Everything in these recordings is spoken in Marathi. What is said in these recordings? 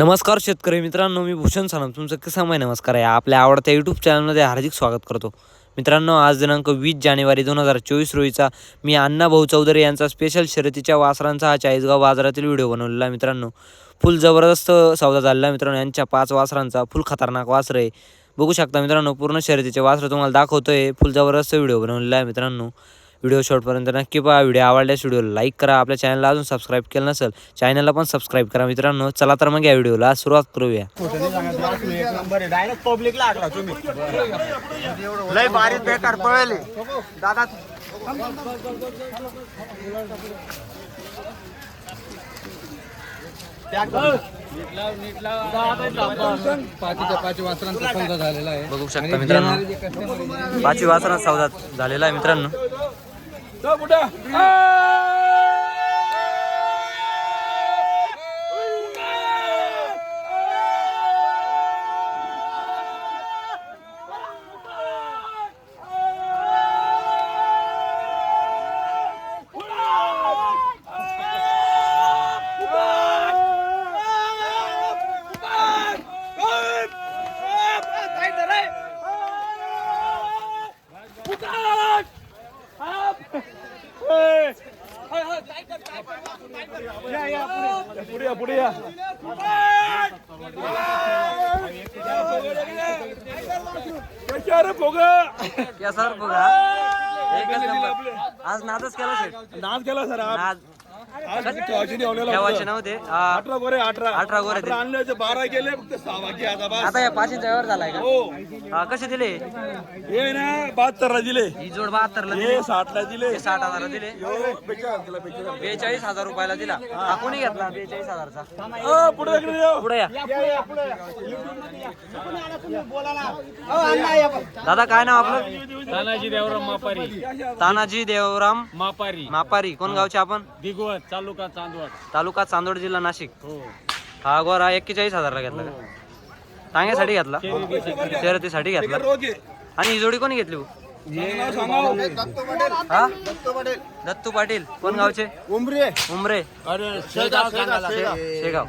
नमस्कार शेतकरी मित्रांनो मी भूषण सानम. तुमचं किसान माय नमस्कार आहे. आपल्या आवडत्या यूट्यूब चॅनलमध्ये हार्दिक स्वागत करतो. मित्रांनो आज दिनांक वीस जानेवारी दोन हजार चोवीस रोजीचा मी अण्णाभाऊ चौधरी यांचा स्पेशल शर्यतीच्या वासरांचा हा चाळीसगाव बाजारातील व्हिडिओ बनवलेला आहे मित्रांनो. फुल जबरदस्त सौदा झालेला मित्रांनो. यांच्या पाच वासरांचा फुल खतरनाक वासर आहे. बघू शकता मित्रांनो पूर्ण शर्यतीचे वासर तुम्हाला दाखवतो आहे फुल जबरदस्त व्हिडिओ बनवलेला आहे मित्रांनो. व्हिडिओ शेवटपर्यंत नक्की पहा. व्हिडिओ आवडल्यास व्हिडिओला लाईक करा. आपल्या चॅनलला अजून सबस्क्राईब केलं नसेल चॅनलला पण सबस्क्राईब करा मित्रांनो. चला तर मग या व्हिडिओला सुरुवात करूया. डायरेक्ट पब्लिकला आगला तुम्ही लय बारीक बेकार पळले. दादा पाचीच्या पाच वासरांचा सौदा झालेला आहे. बघू शकता मित्रांनो. पाचवी वासरात सौदा झालेला आहे मित्रांनो. તો બુટા पुढे या या. सर बघा एकच नंबर. आज नादच केला शेट नाच केला सर नाद आज ठेवायची नाही आवलेला ठेवायचे नव्हते. आ, अठरा गोरे अठरा. अठरा गोरे दिले. आणले होते बारा गेले फक्त सहा बाकी आता बस. आता या पाचशेचा व्यवहार झालाय का? हो. हा, कसे दिले? हे ना बहात्तर ला दिले. ही जोड बहात्तरला दिले हे साठ ला दिले. हे साठ हजारला दिले. हो, बेचाळीस दिला, बेचाळीस. बेचाळीस हजार रुपयाला दिला. हा. कोणी घेतला? बेचाळीस हजारचा. अ, पुढे इकडे ये. पुढे या. दादा काय नाव आपलं? तानाजी देवराम मापारी. तानाजी देवराम मापारी. मापारी. कोण गावचे आपण? दिगवत तालुका चांदवड. तालुका चांदोड जिल्हा नाशिक. हो. हा गोरा एक्केचाळीस हजारला घेतला का? टांग्यासाठी घेतला? शर्यतीसाठी घेतला. आणि ही जोडी कोणी घेतली हो? सांगा. हा. दत्तू पाटील. कोण गावचे? उमरे. उमरे. शेगाव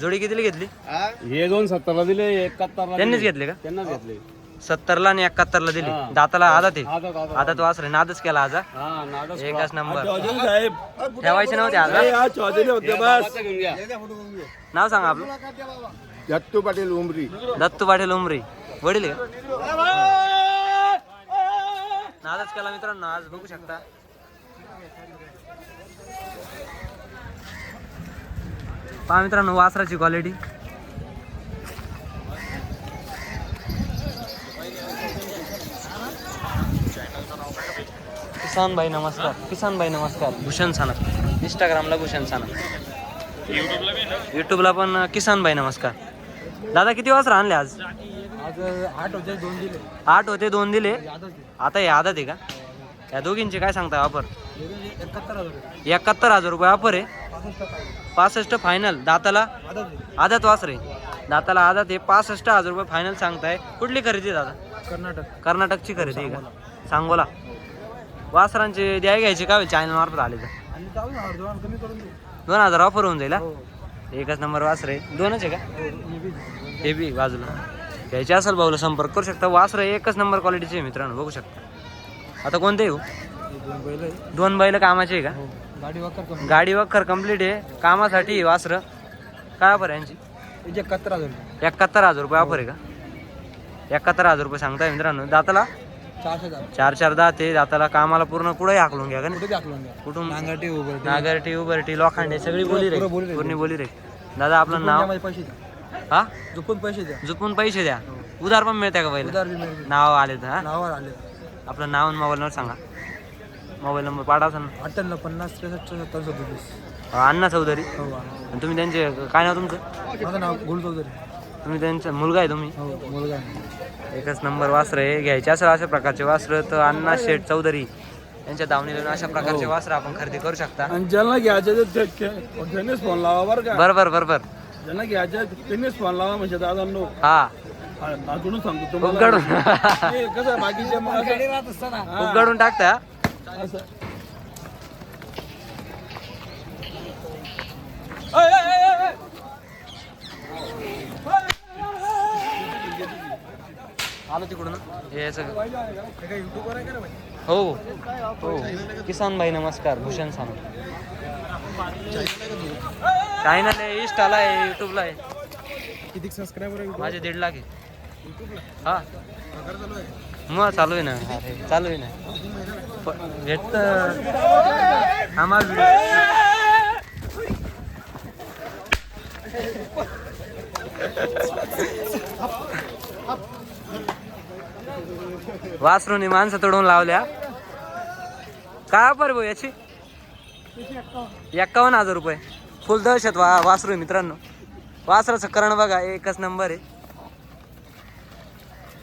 जोडी कितीला घेतली? हे? दोन सत्तरला दिले एकाहत्तरला त्यांनीच घेतले का? त्यांना घेतले. सत्तरला आणि एकाहत्तरला दिली. दाताला आदात आहे. आदत वासरे नादच केला आज एकच नंबर. ठेवायचे नव्हते आज नाव सांगा आपलं. दत्तू पाटील उमरी. दत्तू पाटील उमरे. वडील नादच केला मित्रांनो आज बघू शकता. पहा मित्रांनो वासराची क्वालिटी किसान भाई नमस्कार. किसान भाई नमस्कार. भूषण सानप. इंस्टाग्रामला भूषण सानप. युट्यूबला पण किसान भाई नमस्कार. दादा किती वासरा आणले आज? आज आठ होते दोन दिले. आठ होते दोन दिले? आता हे आदत आहे का? या दोघींचे काय सांगता ऑफर एकाहत्तर हजार रुपये. ऑफर आहे. पासष्ट फायनल दाताला? आदत वासरे. दाताला आदत आहे. पासष्ट हजार रुपये फायनल सांगताय. कुठली खरेदी आहे दादा? कर्नाटक. कर्नाटकची खरेदी आहे का? सांगोला वासरांचे द्याय घ्यायचे का चॅनल मार्फत आले तर? आणि जाऊ ना दोन कमी करून दे. दोन हजार ऑफर होऊन जाईल हा? हो. एकच नंबर वासरे दोनच आहे का? हो, हे बी. बाजूला. घ्यायचे असेल भाऊला संपर्क करू शकता. वासर एकच नंबर क्वालिटीचे आहे मित्रांनो बघू शकता. आता कोणते येऊ हे? दोन बैल आहे कामाचे आहे का? गाडी वाकर कमी गाडी वखर कंप्लीट आहे. कामासाठी आहे वासर. काय ऑफर आहे यांची? एकाहत्तर हजार रुपये. एकाहत्तर हजार रुपये ऑफर आहे का? एकाहत्तर हजार रुपये सांगताय मित्रांनो. दाताला? चार चार दात आहे दाताला कामाला पूर्ण कुठे हाकलून घ्या का नाही? कुठून? नागरटी उबरटी. लोखंडे सगळी बोली रे पुरं बोली रे. पूर्ण बोली रे दादा आपलं नाव? पैसे द्या. हा? झुकून पैसे द्या. झुकून पैसे द्या. उधार पण मिळते का पहिलं? नाव आले तर हा? नावावर आले आपलं नाव आणि मोबाईल नंबर सांगा. मोबाईल नंबर पाठवा ना अठ्ठ्याण्णव पन्नास त्रेसष्ट सत्तर सदतीस. अण्णा चौधरी. हो तुम्ही त्यांचे काय नाव तुमचं? माझं नाव गुल चौधरी. तुम्ही त्यांचा मुलगा आहे तुम्ही? हो मुलगा आहे. एकच नंबर वासर आहे घ्यायचे असेल अशा प्रकारचे वासर तर अण्णा शेठ चौधरी यांच्या दावणीला अशा प्रकारचे वासर आपण खरेदी करू शकता. आणि ज्यांना घ्यायचे ते- ते- ते- त्यांनीच फोन लावा बरं का. बरोबर बरोबर ज्यांना घ्यायचे त्यांनीच फोन लावा म्हणजे दादा नो हा अजून सांगतो तुम्हाला. उघडून. ते कसं आहे, बाकीचे मग असं- हा, उघडून टाकता? असं. तिकडून? हे याचं हो. हो. किसान भाई नमस्कार. भूषण सानप काय ना इंस्टाला आहे युट्यूबला आहे. किती सबस्क्रायबर माझे दीड लाख आहे. हा. मग चालू आहे ना. अरे चालू आहे ना. भेटत आम्हाला वासरूने माणसं तोडून लावल्या. काय पर भाऊ याची? एक्कावन्न हजार रुपये. फुल दहशत वा वासरू आहे मित्रांनो. वासराचं करण बघा एकच नंबर आहे.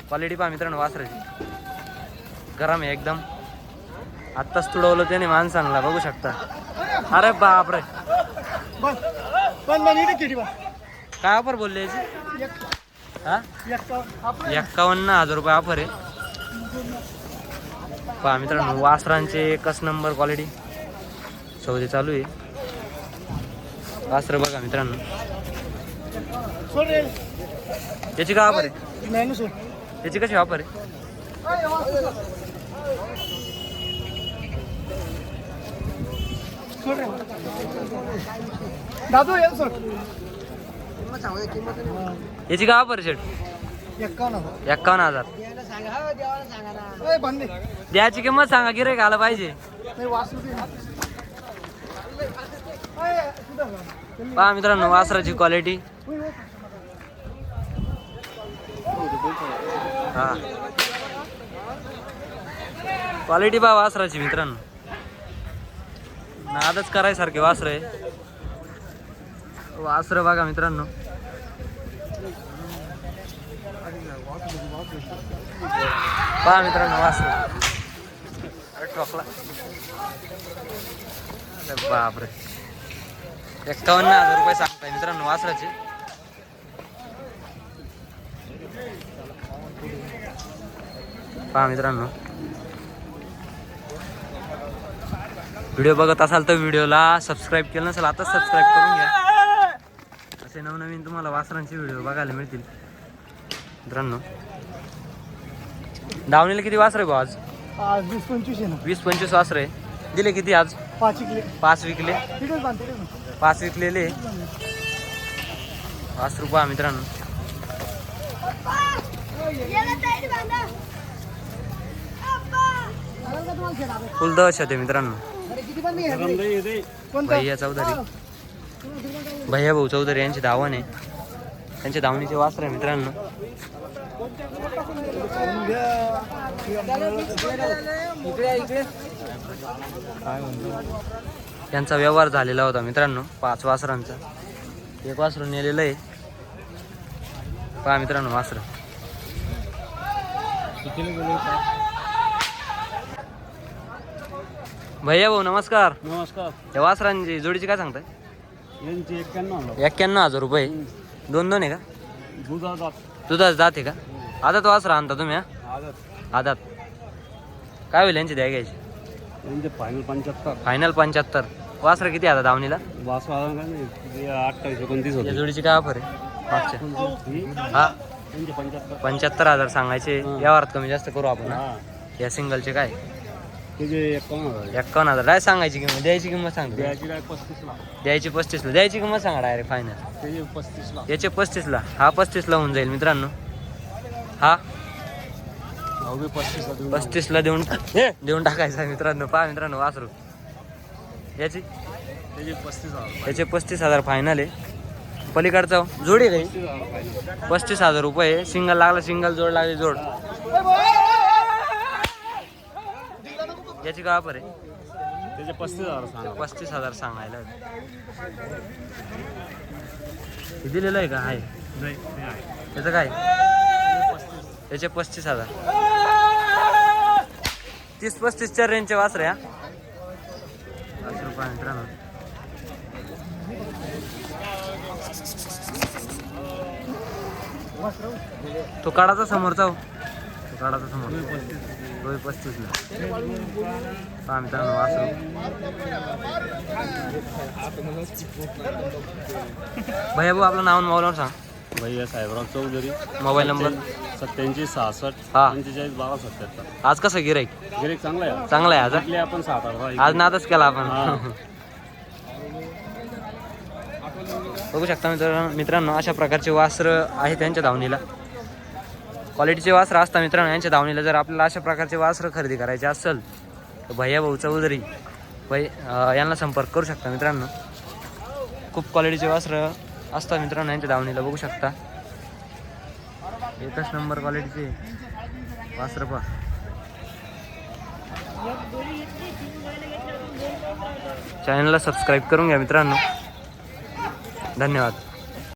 क्वालिटी पहा मित्रांनो वासराची. गरम आहे एकदम. आत्ताच तुडवलं त्याने माणसांना बघू शकता. अरे बाप रे काय ऑफर बोलले याची? हा? एक्कावन्न हजार रुपये ऑफर आहे. पहा मित्रांनो वासरांचे एकच नंबर क्वालिटी सौदे चालू आहे. वासर बघा मित्रांनो. याची काय ऑफर आहे? याची कशी ऑफर आहे? दादू याची काय ऑफर शेट एक्कावन्न हजार. आहे. द्यायची किंमत सांगा गिरे आलं पाहिजे. पहा मित्रांनो वासराची क्वालिटी हा. क्वालिटी पहा वासराची मित्रांनो. नादच करायसारखे वासर आहे. वासर बघा मित्रांनो. पहा मित्रांनो वासर अरे ठोकला. बापरे. एक्कावन्न हजार रुपये सांगताय मित्रांनो वासराचे. पहा मित्रांनो. व्हिडिओ बघत असाल तर व्हिडिओला सबस्क्राईब केलं नसेल आता सबस्क्राईब करून घ्या. असे नवनवीन तुम्हाला वासरांचे व्हिडिओ बघायला मिळतील. मित्रांनो. दावणीला किती वासर आहे भाऊ आज? आज वीस पंचवीस आहे ना. वीस पंचवीस वासर आहे. दिले किती आज? पाच इकडे पाच विकले. तिकडेच बांध तिकडेच बांध. पाच विकलेले. पाच रुपया मित्रांनो. याला ताईट बांधा फुल दहशत आहे मित्रांनो. अरे, किती बंद आहे? कोणतं? भैया चौधरी. भैया भाऊ चौधरी यांची धावण आहे. त्यांच्या धावणीचे वासर आहे मित्रांनो. त्यांचा व्यवहार झालेला होता मित्रांनो पाच वासरांचा. एक वासरू नेलेलं आहे. पहा मित्रांनो वासर. भैया भाऊ नमस्कार. नमस्कार. या वासरांची जोडीची काय सांगताय? एक्क्याण्णव हजार रुपये. दोन दोन आहे का? दुधाचा दुधाच जात आहे का? आदात वासरा आणता तुम्ही हा? आदत. आदात. काय होईल यांची द्या घ्यायची? यांचे फायनल पंच्याहत्तर. फायनल पंच्याहत्तर. वासरा किती आता दावणीला? वासू आला का नाही. अठ्ठावीस एकोणतीस या होते जोडीची काय ऑफर आहे? मागच्या. ही? हा पंच्याहत्तर. पंच्याहत्तर हजार सांगायचे. व्यवहारात कमी जास्त करू आपण हा? या सिंगलचे काय? एकावन्न हजार. काय सांगायची किंमत? द्यायची किंमत सांगतो द्यायची पस्तीसला. द्यायची किंमत सांगा डायरेक्ट फायनल याचे पस्तीसला. हा पस्तीसला होऊन जाईल मित्रांनो. हा? पस्तीसला देऊन देऊन देऊन टाकायचा मित्रांनो. पहा मित्रांनो वासरू. याची? याचे पस्तीस हजार फायनल आहे. पलीकडचा जोडी काही हजार पाहिजे पस्तीस हजार रुपये सिंगल लागला सिंगल जोड लागली जोड. याची काय ऑफर आहे? त्याचे पस्तीस हजार सांगा. पस्तीस हजार सांगायला. हे दिलेलं आहे का? आहे. नाही ते आहे. त्याचं काय? त्याचे पस्तीस हजार. तीस पस्तीसच्या रेंजचे वासरे हा पाच रुपये मित्रांनो तो काढाचा समोरचा हो. समोर. दोन पहा मित्रांनो वासरू भैया भाऊ आपलं नाव मोबाईलवर सांग. भैया साहेबराव चौधरी. Mobile number? सत्याऐंशी सहासष्ट हा. पंचेचाळीस बारा सत्याहत्तर. आज कसं गिराईक गिरेक चांगला आहे. चांगला आहे आज? आपले आपण सात आज नादच केला आपण. बघू शकता मित्रांनो मित्रांनो अशा प्रकारचे वास्त्र आहे त्यांच्या धावणीला. क्वालिटीचे वास्त्र असतात मित्रांनो यांच्या धावणीला जर आपल्याला अशा प्रकारचे वास्त्र खरेदी करायचे असेल तर भैया भाऊ चौधरी भै यांना संपर्क करू शकता मित्रांनो. खूप क्वालिटीचे वास्त्र असतात मित्रांनो यांच्या धावणीला बघू शकता. एकच नंबर क्वालिटीचे वास्त्र पहा. चॅनलला सबस्क्राईब करून घ्या मित्रांनो. धन्यवाद.